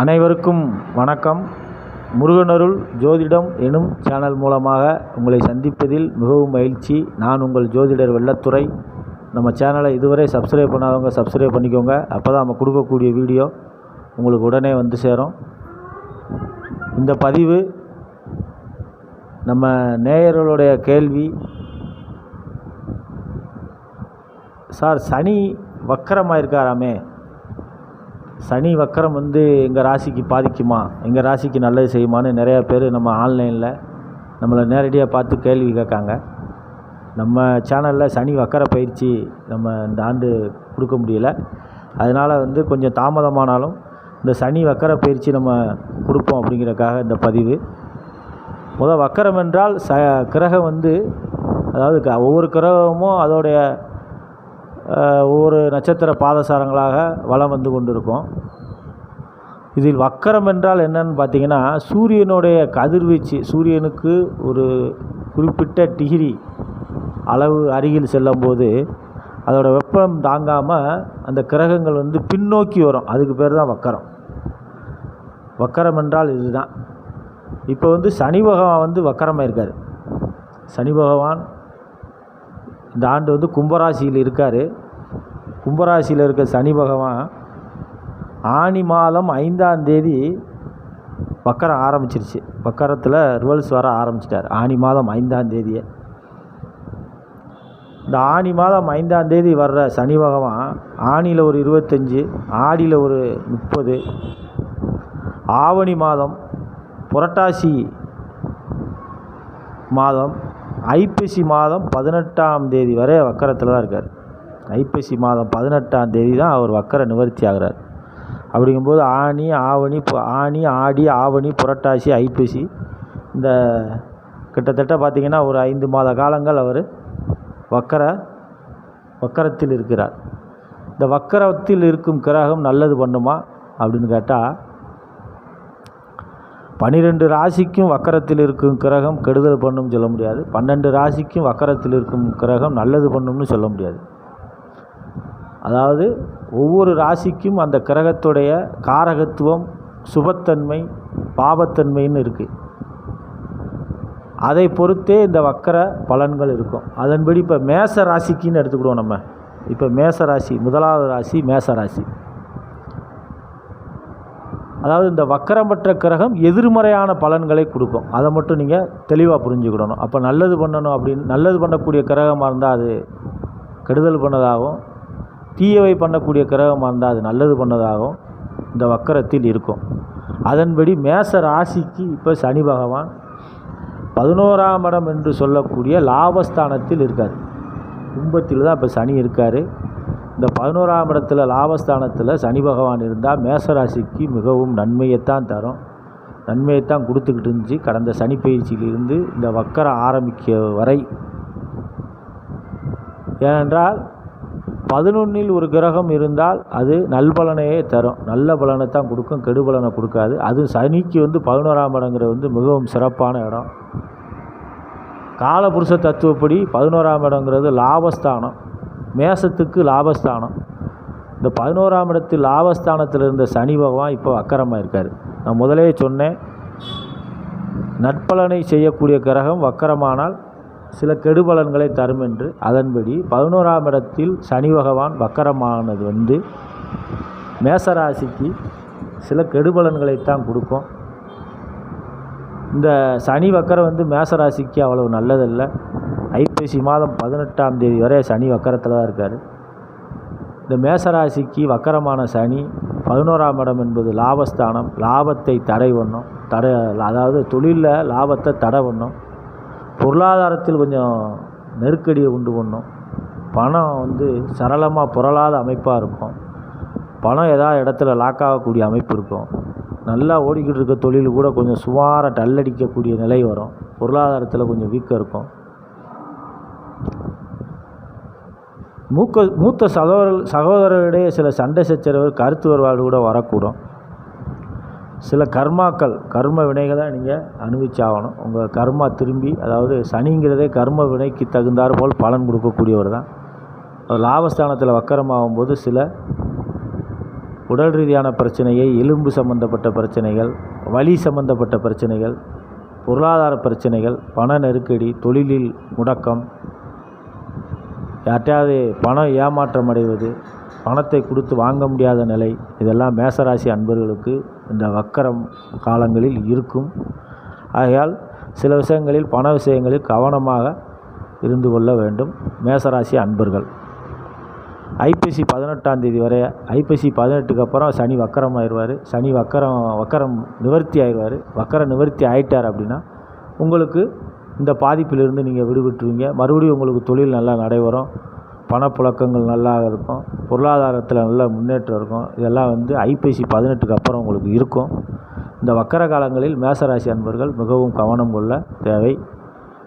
அனைவருக்கும் வணக்கம். முருகனருள் ஜோதிடம் எனும் சேனல் மூலமாக உங்களை சந்திப்பதில் மிகவும் மகிழ்ச்சி. நான் உங்கள் ஜோதிடர் வெள்ளத்துறை நம்ம சேனலை இதுவரை சப்ஸ்கிரைப் பண்ணாதவங்க சப்ஸ்கிரைப் பண்ணிக்கோங்க. அப்போ தான் நம்ம கொடுக்கக்கூடிய வீடியோ உங்களுக்கு உடனே வந்து சேரும். இந்த பதிவு நம்ம நேயர்களுடைய கேள்வி. சார் சனி வக்கரமாக இருக்காராமே சனி வக்கரம் வந்து எங்கள் ராசிக்கு பாதிக்குமா? எங்கள் ராசிக்கு நல்லது செய்யுமான்னு நிறையா பேர் நம்ம ஆன்லைனில் நம்மளை நேரடியாக பார்த்து கேள்வி கேட்காங்க. நம்ம சேனலில் சனி வக்கர பயிற்சி நம்ம இந்த ஆண்டு கொடுக்க முடியல. அதனால் வந்து கொஞ்சம் தாமதமானாலும் இந்த சனி வக்கர பயிற்சி நம்ம கொடுப்போம் அப்படிங்கிறதுக்காக இந்த பதிவு. முதல் வக்கரம் என்றால் ச கிரகம் வந்து அதாவது க- ஒவ்வொரு கிரகமும் அதோடைய ஒவ்வொரு நட்சத்திர பாதசாரங்களாக வலம் வந்து கொண்டிருக்கும். இதில் வக்கரம் என்றால் என்னன்னு பார்த்தீங்கன்னா சூரியனுடைய கதிர்வீச்சு சூரியனுக்கு ஒரு குறிப்பிட்ட டிகிரி அளவு அருகில் செல்லும்போது அதோட வெப்பம் தாங்காமல் அந்த கிரகங்கள் வந்து பின்னோக்கி வரும். அதுக்கு பேர் தான் வக்கரம். வக்கரம் என்றால் இதுதான். இப்போ வந்து சனி பகவான் வந்து வக்கரமாக இருக்கார் சனி பகவான் இந்த ஆண்டு வந்து கும்பராசியில் இருக்கார். கும்பராசியில் இருக்க சனி பகவான் ஆனி மாதம் ஐந்தாம் தேதி வக்கரம் ஆரம்பிச்சிருச்சு. வக்கரத்தில் ரிவல்ஸ் வர ஆரம்பிச்சிட்டார். ஆனி மாதம் ஐந்தாம் தேதியே. இந்த ஆனி மாதம் ஐந்தாம் தேதி வர்ற சனி பகவான் ஆனியில் ஒரு இருபத்தஞ்சி ஆடியில் ஒரு முப்பது ஆவணி மாதம் புரட்டாசி மாதம் ஐப்பசி மாதம் பதினெட்டாம் தேதி வரை வக்கரத்தில் தான் இருக்கார். ஐப்பசி மாதம் பதினெட்டாம் தேதி தான் அவர் வக்கர நிவர்த்தி ஆகிறார். அப்படிங்கும்போது ஆணி ஆவணி ஆணி ஆடி ஆவணி புரட்டாசி ஐப்பசி இந்த கிட்டத்தட்ட பார்த்திங்கன்னா ஒரு ஐந்து மாத காலங்கள் அவர் வக்கர வக்கரத்தில் இருக்கிறார். இந்த வக்கரத்தில் இருக்கும் கிரகம் நல்லது பண்ணுமா அப்படின்னு கேட்டால் பன்னிரெண்டு ராசிக்கும் வக்கரத்தில் இருக்கும் கிரகம் கெடுதல் பண்ணும் சொல்ல முடியாது. பன்னெண்டு ராசிக்கும் வக்கரத்தில் இருக்கும் கிரகம் நல்லது பண்ணும்னு சொல்ல முடியாது. அதாவது ஒவ்வொரு ராசிக்கும் அந்த கிரகத்துடைய காரகத்துவம் சுபத்தன்மை பாபத்தன்மைன்னு இருக்குது அதை பொறுத்தே இந்த வக்கர பலன்கள் இருக்கும். அதன்படி இப்போ மேச ராசிக்குன்னு எடுத்துக்கிடுவோம் நம்ம. இப்போ மேச ராசி முதலாவது ராசி மேச ராசி. அதாவது இந்த வக்கரமற்ற கிரகம் எதிர்மறையான பலன்களை கொடுக்கும். அதை மட்டும் நீங்கள் தெளிவாக புரிஞ்சுக்கிடணும். அப்போ நல்லது பண்ணணும் அப்படின்னு நல்லது பண்ணக்கூடிய கிரகமாக இருந்தால் அது கெடுதல் பண்ணதாகவும் தீயவை பண்ணக்கூடிய கிரகமாக இருந்தால் அது நல்லது பண்ணதாகவும் இந்த வக்கரத்தில் இருக்கும். அதன்படி மேச ராசிக்கு இப்போ சனி பகவான் பதினோராம் இடம் என்று சொல்லக்கூடிய லாபஸ்தானத்தில் இருக்கார். கும்பத்தில் தான் இப்போ சனி இருக்கார். இந்த பதினோராம் இடத்துல லாபஸ்தானத்தில் சனி பகவான் இருந்தால் மேசராசிக்கு மிகவும் நன்மையைத்தான் தரும். நன்மையைத்தான் கொடுத்துக்கிட்டு இருந்துச்சு. கடந்த சனி பயிற்சியிலிருந்து இந்த வக்கரம் ஆரம்பிக்க வரை. ஏனென்றால் பதினொன்றில் ஒரு கிரகம் இருந்தால் அது நல்பலனையே தரும். நல்ல பலனை தான் கொடுக்கும் கெடுபலனை கொடுக்காது. அதுவும் சனிக்கு வந்து பதினோராம் இடங்கிறது வந்து மிகவும் சிறப்பான இடம். காலபுருஷ தத்துவப்படி பதினோராம் இடங்கிறது லாபஸ்தானம். மேசத்துக்கு லாபஸ்தானம். இந்த பதினோராம் இடத்தில் லாபஸ்தானத்தில் இருந்த சனி பகவான் இப்போ வக்கரமாக இருக்கார் நான் முதலே சொன்னேன் நற்பலனை செய்யக்கூடிய கிரகம் வக்கரமானால் சில கெடுபலன்களை தரும் என்று. அதன்படி பதினோராம் இடத்தில் சனி பகவான் வக்கரமானது வந்து மேசராசிக்கு சில கெடுபலன்களைத்தான் கொடுக்கும். இந்த சனி வக்கரம் வந்து மேசராசிக்கு அவ்வளவு நல்லதல்ல. ஐப்பசி மாதம் பதினெட்டாம் தேதி வரை சனி வக்கரத்தில் தான் இருக்கார். இந்த மேசராசிக்கு வக்கரமான சனி பதினோராம் இடம் என்பது லாபஸ்தானம் லாபத்தை தடை பண்ணும் தடை அதாவது தொழிலில் லாபத்தை தடை பண்ணும் பொருளாதாரத்தில் கொஞ்சம் நெருக்கடியை உண்டு பண்ணும் பணம் வந்து சரளமாக புரளாத அமைப்பாக இருக்கும் பணம் ஏதாவது இடத்துல லாக் ஆகக்கூடிய அமைப்பு இருக்கும் நல்லா ஓடிக்கிட்டு இருக்க தொழில் கூட கொஞ்சம் சுமாராக டல்லடிக்கக்கூடிய நிலை வரும் பொருளாதாரத்தில் கொஞ்சம் வீக்கம் இருக்கும். மூக்க மூத்த சகோதர சகோதரரிடையே சில சண்டை சச்சரவு கருத்து வருவாடு கூட வரக்கூடும். சில கர்மாக்கள் கர்ம வினைகளை நீங்கள் அனுபவிச்சாகணும். உங்கள் கர்மா திரும்பி அதாவது சனிங்கிறதே கர்ம வினைக்கு தகுந்தாறு போல் பலன் கொடுக்கக்கூடியவர் தான். லாபஸ்தானத்தில் வக்கரமாகும் போது சில உடல் ரீதியான பிரச்சனையை எலும்பு சம்பந்தப்பட்ட பிரச்சனைகள் வலி சம்பந்தப்பட்ட பிரச்சனைகள் பொருளாதார பிரச்சனைகள் பண நெருக்கடி தொழிலில் முடக்கம் யார்கிட்டையாவது பணம் ஏமாற்றம் அடைவது பணத்தை கொடுத்து வாங்க முடியாத நிலை இதெல்லாம் மேசராசி அன்பர்களுக்கு இந்த வக்கரம் காலங்களில் இருக்கும். ஆகையால் சில விஷயங்களில் பண விஷயங்களில் கவனமாக இருந்து கொள்ள வேண்டும் மேசராசி அன்பர்கள். ஐப்பசி பதினெட்டாம் தேதி வரை ஐப்பசி பதினெட்டுக்கு அப்புறம் சனி வக்கரம் ஆயிடுவார். சனி வக்கரம் வக்கரம் நிவர்த்தி ஆயிடுவார். வக்கர நிவர்த்தி ஆயிட்டார் அப்படின்னா உங்களுக்கு இந்த பாதிப்பிலிருந்து நீங்கள் விடுபட்டுருவீங்க. மறுபடியும் உங்களுக்கு தொழில் நல்லா நடைபெறும். பணப்புழக்கங்கள் நல்லா இருக்கும். பொருளாதாரத்தில் நல்ல முன்னேற்றம் இருக்கும். இதெல்லாம் வந்து ஐப்பசி பதினெட்டுக்கு அப்புறம் உங்களுக்கு இருக்கும். இந்த வக்கர காலங்களில் மேசராசி அன்பர்கள் மிகவும் கவனம் கொள்ள தேவை.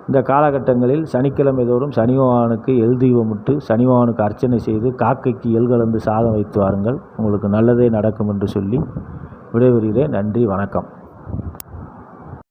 இந்த காலகட்டங்களில் சனிக்கிழமை தோறும் சனி பகவானுக்கு எல் தீபமிட்டு அர்ச்சனை செய்து காக்கைக்கு எள் கலந்து சாதம் வைத்து வாருங்கள். உங்களுக்கு நல்லதே நடக்கும் என்று சொல்லி விடைபெறுகிறேன். நன்றி வணக்கம்.